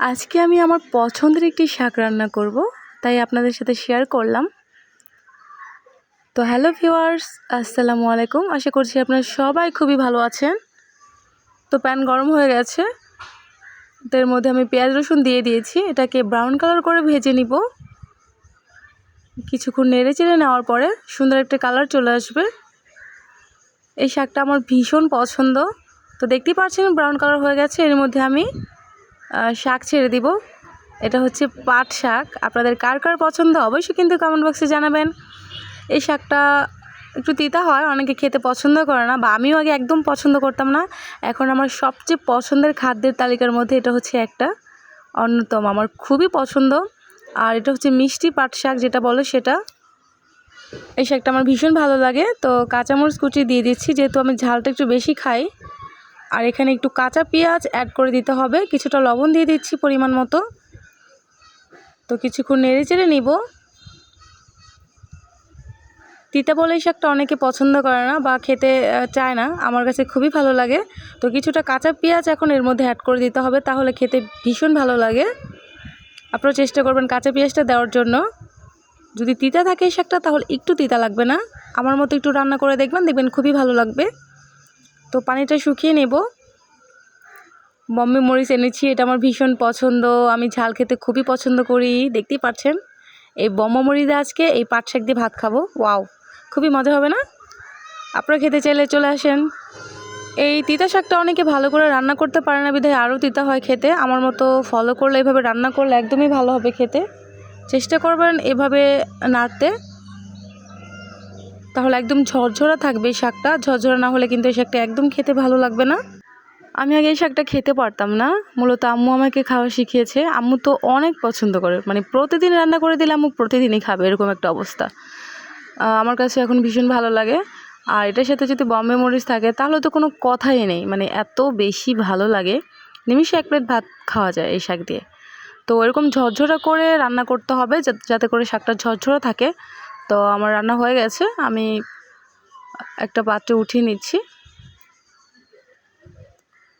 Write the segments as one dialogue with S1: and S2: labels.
S1: আজকে আমি আমার পছন্দের একটি শাক রান্না করব, তাই আপনাদের সাথে শেয়ার করলাম। তো হ্যালো ভিউয়ার্স আসসালামু আলাইকুম। আশা করছি আপনারা সবাই খুবই ভালো আছেন। তো প্যান গরম হয়ে গেছে। এর মধ্যে আমি পেঁয়াজ রসুন দিয়ে দিয়েছি। এটাকে ব্রাউন কালার করে ভেজে নিব। কিছুক্ষণ নেড়ে চেড়ে নেওয়ার পরে সুন্দর একটা কালার চলে আসবে। এই শাকটা আমার ভীষণ পছন্দ। তো দেখতেই পাচ্ছেন ব্রাউন কালার হয়ে গেছে। এর মধ্যে আমি শাক ছেড়ে দিব। এটা হচ্ছে পাট শাক। আপনাদের কার কার পছন্দ অবশ্যই কিন্তু কমেন্ট বক্সে জানাবেন। এই শাকটা একটু তিতা হয়, অনেকে খেতে পছন্দ করে না বা আমিও আগে একদম পছন্দ করতাম না। এখন আমার সবচেয়ে পছন্দের খাদ্যের তালিকার মধ্যে এটা হচ্ছে একটা। অন্যতম, আমার খুবই পছন্দ। আর এটা হচ্ছে মিষ্টি পাট শাক, যেটা বলো সেটা। এই শাকটা আমার ভীষণ ভালো লাগে। তো কাঁচামরিচ কুচি দিয়ে দিচ্ছি, যেহেতু আমি ঝালটা একটু বেশি খাই। আর এখানে একটু কাঁচা পেঁয়াজ অ্যাড করে দিতে হবে। কিছুটা লবণ দিয়ে দিচ্ছি পরিমাণ মতো। তো কিছুক্ষণ নেড়ে চেড়ে নিব। তিতা বলে শাকটা অনেকে পছন্দ করে না বা খেতে চায় না। আমার কাছে খুবই ভালো লাগে। তো কিছুটা কাঁচা পেঁয়াজ এখন এর মধ্যে অ্যাড করে দিতে হবে তাহলে খেতে ভীষণ ভালো লাগে। আপনারা চেষ্টা করবেন কাঁচা পেঁয়াজটা দেওয়ার জন্য। যদি তিতা থাকে শাকটা তাহলে একটু তিতা লাগবে না। আমার মতো একটু রান্না করে দেখবেন দেখবেন খুবই ভালো লাগবে। তো পানিটা শুকিয়ে নেব। বম্বে মরিচ এনেছি, এটা আমার ভীষণ পছন্দ। আমি ঝাল খেতে খুবই পছন্দ করি, দেখতেই পাচ্ছেন। এই বম্বা মরিচে আজকে এই পাট শাক দিয়ে ভাত খাব। ওয়াও, খুবই মজা হবে না? আপনারা খেতে চাইলে চলে আসেন। এই তিতা শাকটা অনেকে ভালো করে রান্না করতে পারে না, বিধায় আরও তিতা হয় খেতে। আমার মতো ফলো করলে এভাবে রান্না করলে একদমই ভালো হবে খেতে। চেষ্টা করবেন এভাবে নাড়তে। তাহলে একদম ঝরঝরা থাকবে এই শাকটা। ঝরঝরা না হলে কিন্তু এই শাকটা একদম খেতে ভালো লাগবে না। আমি আগে এই শাকটা খেতে পারতাম না। মূলত আম্মু আমাকে খাওয়া শিখিয়েছে। আম্মু তো অনেক পছন্দ করে। মানে প্রতিদিন রান্না করে দিলে আম্মু প্রতিদিনই খাবে, এরকম একটা অবস্থা। আমার কাছে এখন ভীষণ ভালো লাগে। আর এটার সাথে যদি বম্বে মরিচ থাকে, তাহলে তো কোনো কথাই নেই। মানে এত বেশি ভালো লাগে। নিমিষে এক প্লেট ভাত খাওয়া যায় এই শাক দিয়ে। তো এরকম ঝরঝরা করে রান্না করতে হবে যাতে করে শাকটা ঝরঝরা থাকে। তো আমার রান্না হয়ে গেছে। আমি একটা পাত্রে উঠিয়ে নিচ্ছি।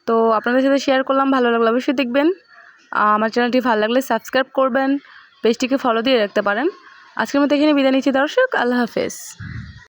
S1: তো আপনাদের সাথে শেয়ার করলাম, ভালো লাগলে অবশ্যই দেখবেন। আমার চ্যানেলটি ভালো লাগলে সাবস্ক্রাইব করবেন পেজটিকে ফলো দিয়ে রাখতে পারেন। আজকের মতো এখানে বিদায় নিচ্ছি দর্শক, আল্লাহ হাফেজ।